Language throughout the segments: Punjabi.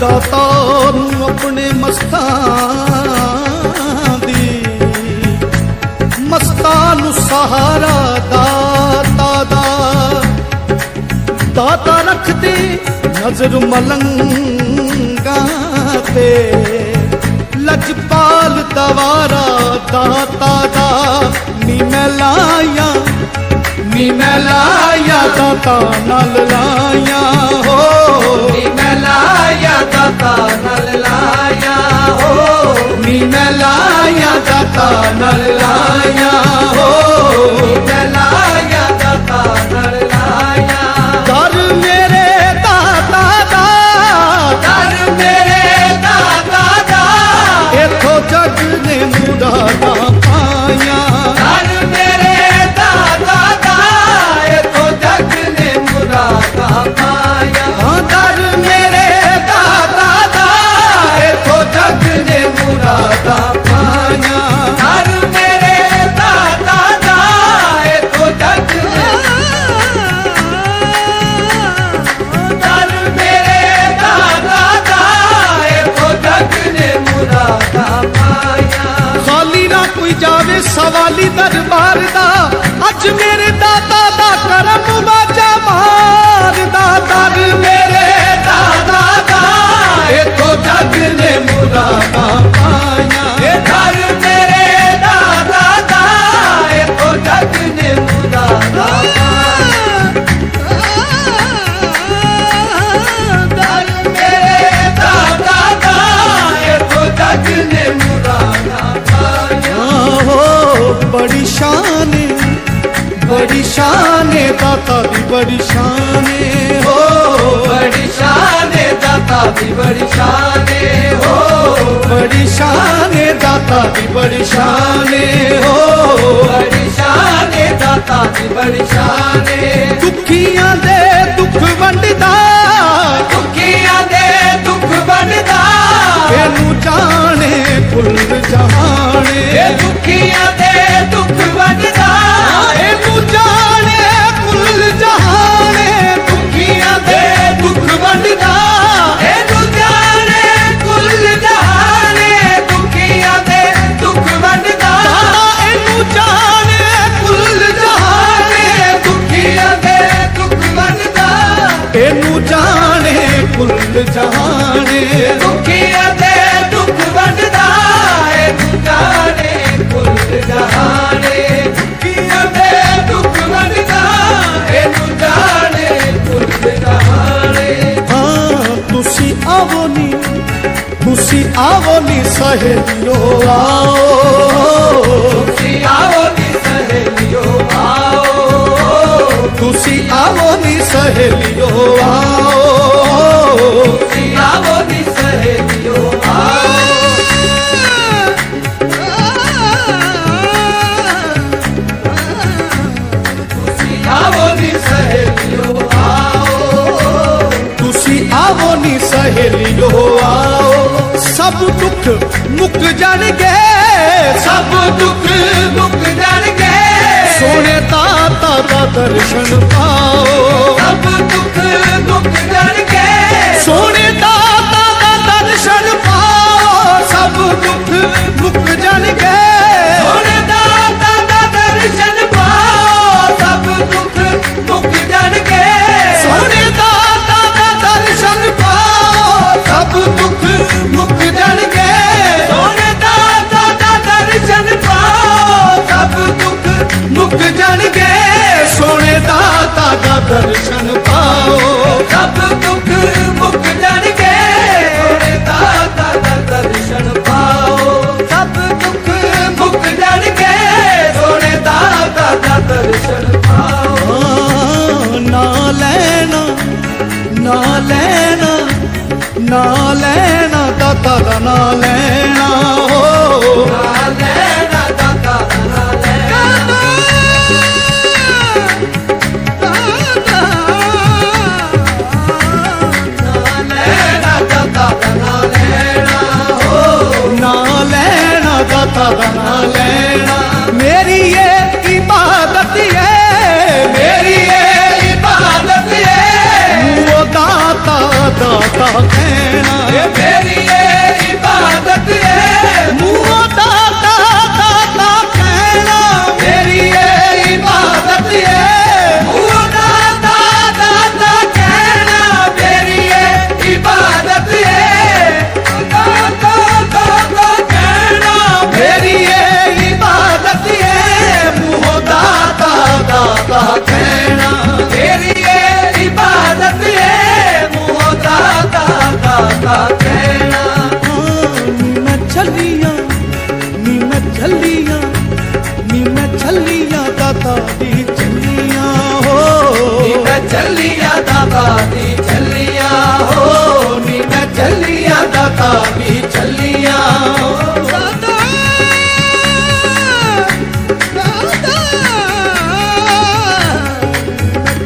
ਦਾਤਾ ਨੂੰ ਆਪਣੇ ਮਸਤਾਂ ਦੀ। ਮਸਤਾਂ ਨੂੰ ਸਹਾਰਾ ਦਾਤਾ ਦਾ। ਦਾਤਾ ਰੱਖਦੇ ਨਜ਼ਰ ਮਲੰਗਾ ਤੇ। ਲਜਪਾਲ ਦਵਾਰਾ ਦਾਤਾ ਦਾ ਨੀ ਮੈਂ ਲਾਇਆ, ਨੀ ਮੈਂ ਲਾਇਆ ਦਾਤਾ ਨਾਲ ਲਾਇਆ। ਹੋ ਲਾਇਆ ਬੜੀ ਸ਼ਾਨ ਏ, ਹੋ ਬੜੀ ਸ਼ਾਨ ਏ ਦਾਤਾ ਦੀ ਬੜੀ ਸ਼ਾਨ ਏ ਹੋ ਬੜੀ ਸ਼ਾਨ ਏ ਦਾਤਾ ਦੀ ਬੜੀ ਸ਼ਾਨ ਏ, ਹੋ ਬੜੀ ਸ਼ਾਨ ਏ ਦਾਤਾ ਦੀ ਬੜੀ ਸ਼ਾਨ ਏ ਦੁਖੀਆਂ ਦੇ ਦੁੱਖ ਵੰਡਦਾ ਦੁਖੀਆਂ ਦੇ ਦੁੱਖ ਵੰਡਦਾ ਇਹਨੂੰ ਜਾਣੇ ਕੁੱਲ ਜਹਾਨੇ ਜਹਾਨੇ। ਦੁਖੀਆਂ ਦੇ ਦੁੱਖ ਵੰਡਦਾ ਇਹਨੂੰ ਜਾਣੇ ਕੁੱਲ ਜਹਾਨੇ। ਦੁਖੀਆਂ ਦੇ ਦੁੱਖ ਵੰਡਦਾ ਇਹਨੂੰ ਜਾਣੇ ਕੁੱਲ ਜਹਾਨੇ। ਹਾਂ ਤੁਸੀਂ ਆਵੋ ਨੀ ਤੁਸੀਂ ਆਵੋ ਨੀ ਸਹੇਲਿਓ ਆਓ। ਤੁਸੀਂ ਆਓ ਨੀ ਸਹੇਲਿਓ ਆਓ। ਤੁਸੀਂ ਆਵੋ ਨੀ ਸਹੇਲਿਓ ਸਭ ਦੁੱਖ ਮੁੱਕ ਜਾਣਗੇ। ਸਭ ਦੁੱਖ ਮੁੱਕ ਜਾਣਗੇ। ਸੋਹਣੇ ਦਾਤਾ ਦਾ ਦਰਸ਼ਨ ਪਾਓ ਦਰਸ਼ਨ ਪਾਓ। ਸਭ ਦੁੱਖ ਮੁੱਕ ਜਾਣਗੇ। ਸੋਹਣੇ ਦਾਤਾ ਦਾ ਦਰਸ਼ਨ ਪਾਓ। ਸਭ ਦੁੱਖ ਮੁੱਕ ਜਾਣਗੇ। ਸੋਹਣੇ ਦਾਤਾ ਦਾ ਦਰਸ਼ਨ ਪਾਓ। ਨਾ ਲੈਣਾ ਨਾ ਲੈਣਾ ਨਾ ਲੈਣਾ ਦਾਤਾ ਦਾ ਨਾ ਲੈਣਾ। ਹੋ। ਦਾਤਾ ਦੀ ਚੱਲੀਆਂ ਨੀ ਹੋ। ਮੈਂ ਚੱਲੀਆਂ ਦਾਤਾ ਦੀ ਚੱਲੀਆਂ ਹੋ। ਨੀ ਮੈਂ ਚੱਲੀਆਂ ਦਾਤਾ ਦੀ ਚੱਲੀਆਂ ਹੋ। ਦਾਤਾ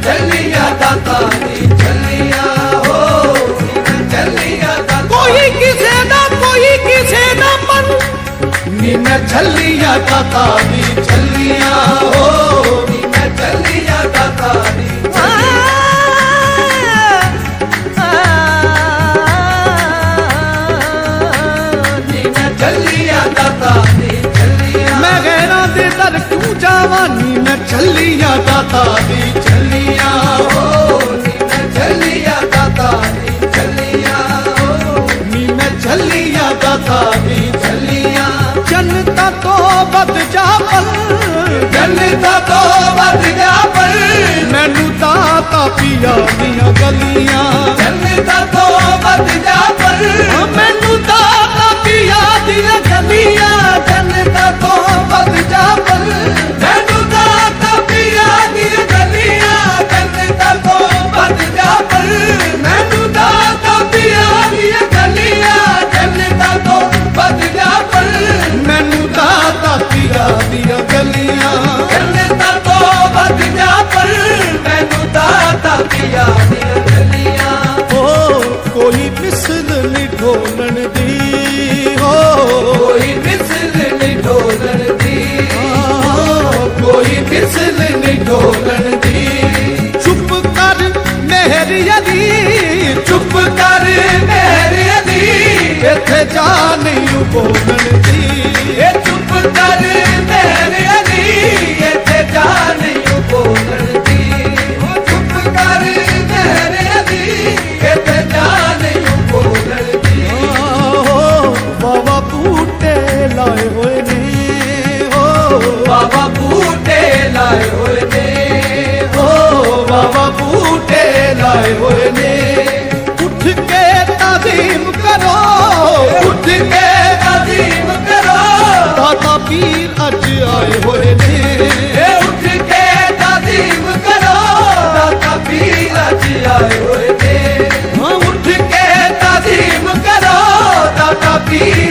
ਚੱਲੀਆਂ ਦਾਤਾ ਦੀ ਚੱਲੀਆਂ ਹੋ। ਨੀ ਮੈਂ ਚੱਲੀਆਂ ਦਾਤਾ ਕੋਈ ਕਿਸੇ ਦਾ ਕੋਈ ਕਿਸੇ ਦਾ ਮਨ। ਨੀ ਮੈਂ ਚੱਲੀਆਂ ਦਾਤਾ ਦੀ ਚੱਲੀਆਂ ਹੋ ਨੀ ਮੈਂ ਚੱਲੀਆਂ ਦਾਤਾ ਦੀ। ਚੱਲੀਆਂ ਦਾਤਾ ਦੀ ਚੱਲੀਆਂ। ਮੈਂ ਦਰ ਕਿਉਂ ਜਾਵਾਂ? ਨੀ ਮੈਂ ਚੱਲੀਆਂ ਦਾਤਾ ਦੀ ਚੱਲੀਆਂ ਹੋ ਨੀ ਮੈਂ ਚੱਲੀਆਂ ਦਾਤਾ ਦੀ ਚੱਲੀਆਂ ਹੋ ਨੀ ਮੈਂ ਚੱਲੀਆਂ ਦਾਤਾ ਜੰਨਤਾਂ ਤੋਂ ਵੱਧ ਗਿਆ ਪਰ ਮੈਨੂੰ ਦਾਤਾ ਪਿਆ ਦੀਆਂ ਗਲੀਆਂ ਕੋਈ ਮਿਸਲ ਨਹੀਂ ਢੋਲਣ ਦੀ ਹੋ। ਕੋਈ ਮਿਸਲ ਨਹੀਂ ਢੋਲਣ ਦੀ ਕੋਈ ਮਿਸਲ ਨਹੀਂ ਢੋਲਣ ਦੀ। ਚੁੱਪ ਕਰ ਮੇਰੀ ਅਲੀ ਚੁੱਪ ਕਰ ਮੇਰੀ ਅਲੀ ਇੱਥੇ ਜਾ ਨਹੀਂ ਬੋਲਣ ਦੀ। ਇਹ ਚੁੱਪ ਕਰ ਮੇਰੀ ਅਲੀ ਲਾਏ ਹੋਏ ਨੇ। ਉੱਠ ਕੇ ਤਾਜ਼ੀਮ ਕਰੋ। ਉੱਠ ਕੇ ਅਜ਼ੀਮ ਕਰੋ। ਦਾਤਾ ਪੀਰ ਅੱਜ ਆਏ ਹੋਏ ਨੇ। ਉੱਠ ਕੇ ਤਾਜ਼ੀਮ ਕਰੋ। ਦਾਤਾ ਪੀਰ ਅੱਜ ਆਏ ਹੋਏ ਨੇ। ਹਾਂ। ਉੱਠ ਕੇ ਤਾਜ਼ੀਮ ਕਰੋ। ਦਾਤਾ ਪੀਰ